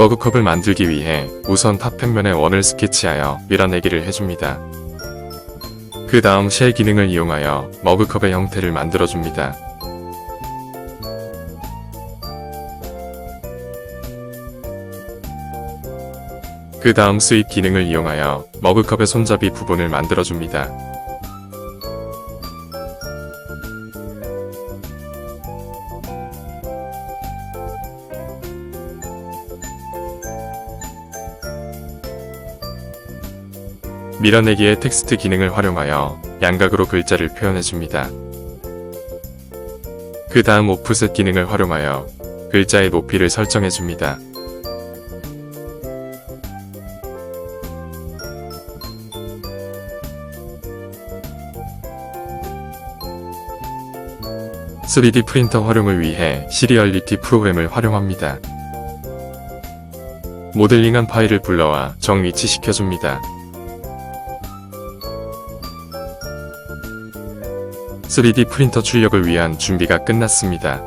머그컵을 만들기 위해 우선 탑평면에 원을 스케치하여 밀어내기를 해줍니다. 그 다음 쉘 기능을 이용하여 머그컵의 형태를 만들어줍니다. 그 다음 스윕 기능을 이용하여 머그컵의 손잡이 부분을 만들어줍니다. 밀어내기의 텍스트 기능을 활용하여 양각으로 글자를 표현해줍니다. 그 다음 오프셋 기능을 활용하여 글자의 높이를 설정해줍니다. (3D) 프린터 활용을 위해 시리얼리티 프로그램을 활용합니다. 모델링한 파일을 불러와 정위치시켜줍니다. 3D 프린터 출력을 위한 준비가 끝났습니다.